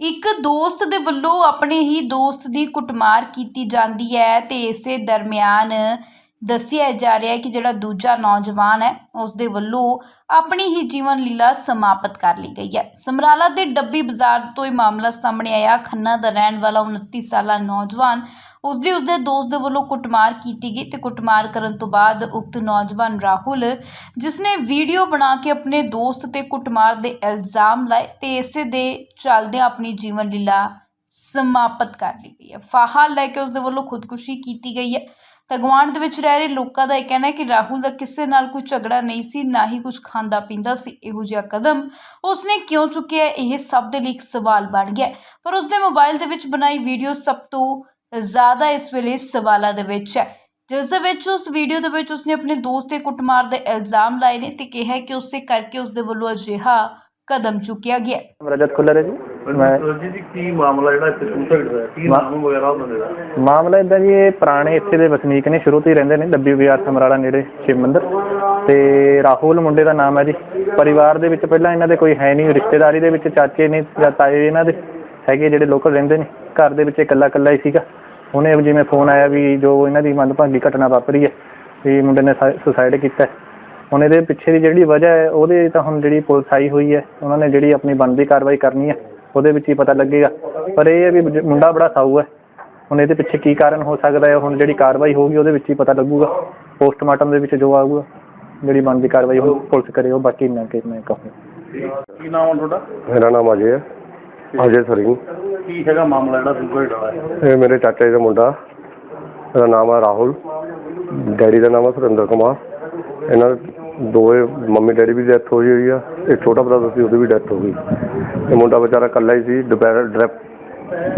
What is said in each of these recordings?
ਇੱਕ ਦੋਸਤ ਦੇ ਵੱਲੋਂ ਆਪਣੇ ਹੀ ਦੋਸਤ ਦੀ ਕੁੱਟਮਾਰ ਕੀਤੀ ਜਾਂਦੀ ਹੈ ਤੇ ਇਸੇ ਦਰਮਿਆਨ ਦੱਸਿਆ ਜਾ ਰਿਹਾ ਹੈ ਕਿ ਜਿਹੜਾ ਦੂਜਾ ਨੌਜਵਾਨ ਹੈ ਉਸ ਦੇ ਵੱਲੋਂ ਆਪਣੀ ਹੀ ਜੀਵਨ ਲੀਲਾ ਸਮਾਪਤ ਕਰ ਲਈ ਗਈ ਹੈ। ਸਮਰਾਲਾ ਦੇ ਡੱਬੀ ਬਾਜ਼ਾਰ ਤੋਂ ਇਹ ਮਾਮਲਾ ਸਾਹਮਣੇ ਆਇਆ। ਖੰਨਾ ਦਾ ਰਹਿਣ ਵਾਲਾ 29 ਸਾਲਾ ਨੌਜਵਾਨ ਉਸਦੀ ਉਸਦੇ ਦੋਸਤ ਦੇ ਵੱਲੋਂ ਕੁੱਟਮਾਰ ਕੀਤੀ ਗਈ ਤੇ ਕੁੱਟਮਾਰ ਕਰਨ ਤੋਂ ਬਾਅਦ ਉਕਤ ਨੌਜਵਾਨ ਰਾਹੁਲ, ਜਿਸਨੇ ਵੀਡੀਓ ਬਣਾ ਕੇ ਆਪਣੇ ਦੋਸਤ ਤੇ ਕੁੱਟਮਾਰ ਦੇ ਇਲਜ਼ਾਮ ਲਾਏ ਤੇ ਇਸੇ ਦੇ ਚੱਲਦਿਆਂ ਆਪਣੀ ਜੀਵਨ ਲੀਲਾ ਸਮਾਪਤ ਕਰ ਲਈ ਗਈ ਹੈ। ਫਾਹਾ ਲੈ ਕੇ ਉਸਦੇ ਵੱਲੋਂ ਖੁਦਕੁਸ਼ੀ ਕੀਤੀ ਗਈ ਹੈ। ਤਾਂ ਗੁਆਂਢ ਦੇ ਵਿੱਚ ਰਹਿ ਰਹੇ ਲੋਕਾਂ ਦਾ ਇਹ ਕਹਿਣਾ ਹੈ ਕਿ ਰਾਹੁਲ ਦਾ ਕਿਸੇ ਨਾਲ ਕੋਈ ਝਗੜਾ ਨਹੀਂ ਸੀ, ਨਾ ਹੀ ਕੁਝ ਖਾਂਦਾ ਪੀਂਦਾ ਸੀ। ਇਹੋ ਜਿਹਾ ਕਦਮ ਉਸਨੇ ਕਿਉਂ ਚੁੱਕਿਆ ਇਹ ਸਭ ਦੇ ਲਈ ਇੱਕ ਸਵਾਲ ਬਣ ਗਿਆ ਪਰ ਉਸਦੇ ਮੋਬਾਈਲ ਦੇ ਵਿੱਚ ਬਣਾਈ ਵੀਡੀਓ ਸਭ ਤੋਂ ਜ਼ਿਆਦਾ ਇਸ ਵੇਲੇ ਸਵਾਲਾਂ ਦੇ ਵਿੱਚ ਹੈ। ਜਿਸ ਦੇ ਵਿੱਚ ਉਸ ਵੀਡੀਓ ਦੇ ਵਿੱਚ ਉਸਨੇ ਆਪਣੇ ਦੋਸਤ ਤੇ ਕੁੱਟਮਾਰ ਦੇ ਇਲਜ਼ਾਮ ਲਾਏ ਨੇ ਤੇ ਕਿਹਾ ਹੈ ਕਿ ਉਸੇ ਕਰਕੇ ਉਸਦੇ ਵੱਲੋਂ ਅਜਿਹਾ ਕਦਮ ਚੁੱਕਿਆ ਗਿਆ ਹੈ। ਰਜਤ ਖੁੱਲਰ ਹੈ ਜੀ। ਮੈਂ ਜੀ ਜੀ ਕੀ ਮਾਮਲਾ ਜਿਹੜਾ ਇੱਥੇ ਸੁਸਾਈਡ ਦਾ ਹੈ? ਕੀ ਨਾਮ ਵਗੈਰਾ ਉਹਨਾਂ ਦਾ ਮਾਮਲਾ ਇਦਾਂ ਜੀ ਇਹ ਪੁਰਾਣੇ ਇੱਥੇ ਦੇ ਵਸਨੀਕ ਨੇ ਸ਼ੁਰੂ ਤੋਂ ਹੀ ਰਹਿੰਦੇ ਨੇ ਡੱਬੀ ਬਾਜ਼ਾਰ ਸਮਰਾਲਾ ਨੇੜੇ ਸ਼ਿਵ ਮੰਦਿਰ। ਤੇ ਰਾਹੁਲ ਮੁੰਡੇ ਦਾ ਨਾਮ ਹੈ ਜੀ। ਪਰਿਵਾਰ ਦੇ ਵਿੱਚ ਪਹਿਲਾਂ ਇਹਨਾਂ ਦੇ ਕੋਈ ਹੈ ਨਹੀਂ ਰਿਸ਼ਤੇਦਾਰੀ ਦੇ ਵਿੱਚ ਚਾਚੇ ਨੇ ਜਾਂ ਤਾਏ ਇਹਨਾਂ ਦੇ ਹੈਗੇ ਜਿਹੜੇ ਲੋਕਲ ਰਹਿੰਦੇ ਨੇ। ਘਰ ਦੇ ਵਿੱਚ ਇਕੱਲਾ ਇਕੱਲਾ ਹੀ ਸੀਗਾ। ਉਹਨੇ ਜਿਵੇਂ ਫੋਨ ਆਇਆ ਵੀ ਜੋ ਇਹਨਾਂ ਦੀ ਮੰਦਭਾਗੀ ਘਟਨਾ ਵਾਪਰੀ ਹੈ ਵੀ ਮੁੰਡੇ ਨੇ ਸੁਸਾਈਡ ਕੀਤਾ ਹੈ। ਹੁਣ ਇਹਦੇ ਪਿੱਛੇ ਦੀ ਜਿਹੜੀ ਵਜ੍ਹਾ ਹੈ ਉਹਦੇ ਤਾਂ ਹੁਣ ਜਿਹੜੀ ਪੁਲਿਸ ਆਈ ਹੋਈ ਹੈ ਉਹਨਾਂ ਨੇ ਜਿਹੜੀ ਆਪਣੀ ਬਣਦੀ ਕਾਰਵਾਈ ਕਰਨੀ ਹੈ ਉਹਦੇ ਵਿੱਚ ਹੀ ਪਤਾ ਲੱਗੇਗਾ। ਪਰ ਇਹ ਹੈ ਵੀ ਮੁੰਡਾ ਬੜਾ ਸਾਊ ਹੈ। ਹੁਣ ਇਹਦੇ ਪਿੱਛੇ ਕੀ ਕਾਰਨ ਹੋ ਸਕਦਾ ਹੈ ਹੁਣ ਜਿਹੜੀ ਕਾਰਵਾਈ ਹੋਊਗੀ ਉਹਦੇ ਵਿੱਚ ਹੀ ਪਤਾ ਲੱਗੂਗਾ। ਪੋਸਟਮਾਰਟਮ ਦੇ ਵਿੱਚ ਜੋ ਆਊਗਾ ਜਿਹੜੀ ਬਣਦੀ ਕਾਰਵਾਈ ਹੁਣ ਪੁਲਿਸ ਕਰੇ ਉਹ ਬਾਕੀ ਨਾ ਕਿ ਮੈਂ ਕਹੂੰ ਕੀ ਨਾਮ ਹੈ ਤੁਹਾਡਾ? ਮੇਰਾ ਨਾਮ ਅਜੇ ਹੈ। ਅਜੇ ਸਰਿੰਗ ਕੀ ਹੈਗਾ ਮਾਮਲਾ ਜਿਹੜਾ ਸੁਸਾਈਡ ਵਾਲਾ ਹੈ? ਇਹ ਮੇਰੇ ਚਾਚੇ ਦਾ ਮੁੰਡਾ। ਇਹਦਾ ਨਾਮ ਹੈ ਰਾਹੁਲ। ਡੈਡੀ ਦਾ ਨਾਮ ਹੈ ਸੁਰਿੰਦਰ ਕੁਮਾਰ। ਇਹਨਾਂ ਦੇ ਦੋਵੇਂ ਮੰਮੀ ਡੈਡੀ ਵੀ ਡੈਥ ਹੋਈ ਹੋਈ ਆ। ਇੱਕ ਛੋਟਾ ਬ੍ਰਦਰ ਸੀ ਉਹਦੀ ਵੀ ਡੈਥ ਹੋ ਗਈ। ਇਹ ਮੁੰਡਾ ਵਿਚਾਰਾ ਇਕੱਲਾ ਹੀ ਸੀ ਡਿਪੈ-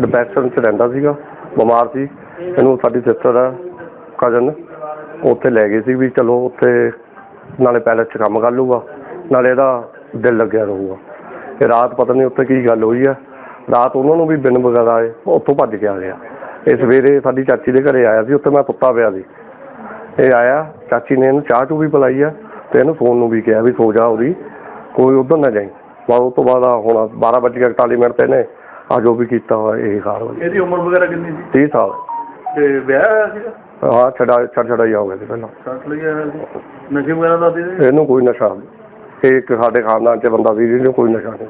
ਡਿਪਰੈਸ਼ਨ 'ਚ ਰਹਿੰਦਾ ਸੀਗਾ ਬਿਮਾਰ ਸੀ। ਇਹਨੂੰ ਸਾਡੀ ਸਿਸਟਰ ਆ ਕਜ਼ਨ ਉੱਥੇ ਲੈ ਗਏ ਸੀ ਵੀ ਚਲੋ ਉੱਥੇ ਨਾਲੇ ਪੈਲਸ 'ਚ ਕੰਮ ਕਰ ਲੂਗਾ ਨਾਲੇ ਇਹਦਾ ਦਿਲ ਲੱਗਿਆ ਰਹੂਗਾ। ਤੇ ਰਾਤ ਪਤਾ ਨਹੀਂ ਉੱਥੇ ਕੀ ਗੱਲ ਹੋਈ ਆ। ਰਾਤ ਉਹਨਾਂ ਨੂੰ ਵੀ ਬਿਨ ਵਗੈਰਾ ਆਏ ਉੱਥੋਂ ਭੱਜ ਕੇ ਆ ਗਿਆ। ਇਹ ਸਵੇਰੇ ਸਾਡੀ ਚਾਚੀ ਦੇ ਘਰੇ ਆਇਆ ਸੀ ਉੱਥੇ ਮੈਂ ਸੁੱਤਾ ਪਿਆ ਸੀ। ਇਹ ਆਇਆ ਚਾਚੀ ਨੇ ਇਹਨੂੰ ਚਾਹ ਚੂ ਵੀ ਪਿਲਾਈ ਆ ਤੇ ਇਹਨੂੰ ਫੋਨ ਨੂੰ ਵੀ ਕਿਹਾ ਵੀ ਸੋ ਜਾ ਉਹਦੀ ਕੋਈ ਉਧਰ ਨਾ ਜਾਈ। ਬਾਅਦ ਉਹ ਤੋਂ ਬਾਅਦ ਆ ਹੁਣ 12 ਵੱਜ ਕੇ 41 ਮਿੰਟ ਤੇ ਨੇ ਆ ਜੋ ਵੀ ਕੀਤਾ ਹੋਇਆ ਇਹ ਕਾਰਵਾਈ ਇਹਦੀ ਉਮਰ ਵਗੈਰਾ ਕਿੰਨੀ ਸੀ? 30 ਸਾਲ। ਤੇ ਵਿਆਹ ਹੋਇਆ ਸੀਗਾ? ਹਾਂ ਛੜਾ ਛੜ ਛੜਾ ਹੀ ਆਉਗਾ ਸੀ ਪਹਿਲਾਂ। ਹੋਇਆ ਸੀ। ਨਸ਼ੇ ਵਗੈਰਾ ਦਾ ਦੇ? ਇਹਨੂੰ ਕੋਈ ਨਸ਼ਾ ਨਹੀਂ। ਇਹ ਇੱਕ ਸਾਡੇ ਖਾਨਦਾਨ 'ਚ ਬੰਦਾ ਸੀ ਜਿਹਨੂੰ ਕੋਈ ਨਸ਼ਾ ਨਹੀਂ।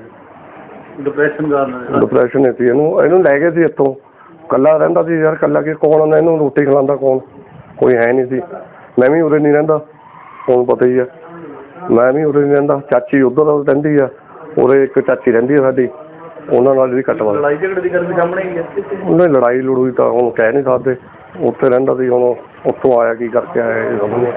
ਡਿਪਰੈਸ਼ਨ ਕਾਰਨ ਡਿਪਰੈਸ਼ਨ ਸੀ ਇਹਨੂੰ। ਇਹਨੂੰ ਲੈ ਗਏ ਸੀ ਇੱਥੋਂ। ਕੱਲਾ ਰਹਿੰਦਾ ਸੀ ਯਾਰ ਕੱਲਾ ਕਿ ਕੌਣ ਆਉਂਦਾ ਇਹਨੂੰ ਰੋਟੀ ਖਿਲਾਉਂਦਾ ਕੌਣ? ਕੋਈ ਹੈ ਨਹੀਂ ਸੀ। ਮੈਂ ਵੀ ਉਰੇ ਨਹੀਂ ਰਹਿੰਦਾ। ਤੁਹਾਨੂੰ ਪਤਾ ਹੀ ਆ। ਮੈਂ ਵੀ ਉਰੇ ਨਹੀਂ ਰਹਿੰਦਾ। ਚਾਚੀ ਉਧਰ ਰਹਿੰਦੀ ਆ। ਉਰੇ ਇੱਕ ਚਾਚੀ ਰਹਿੰਦੀ ਆ ਸਾਡੀ। ਉਹਨਾਂ ਨਾਲ ਵੀ ਕਟਵਾ ਲੜਾਈ ਝਗੜੇ ਦੀ ਗੱਲ ਵੀ ਸਾਹਮਣੇ ਹੀ ਹੈ ਉਹਨੇ ਲੜਾਈ ਲੜੂਈ ਤਾਂ ਹੁਣ ਕਹਿ ਨਹੀਂ ਸਕਦੇ। ਉੱਥੇ ਰਹਿੰਦਾ ਸੀ ਹੁਣ ਉੱਥੋਂ ਆਇਆ ਕੀ ਕਰਕੇ ਆਇਆ ਇਹ ਸਮਝ ਨਹੀਂ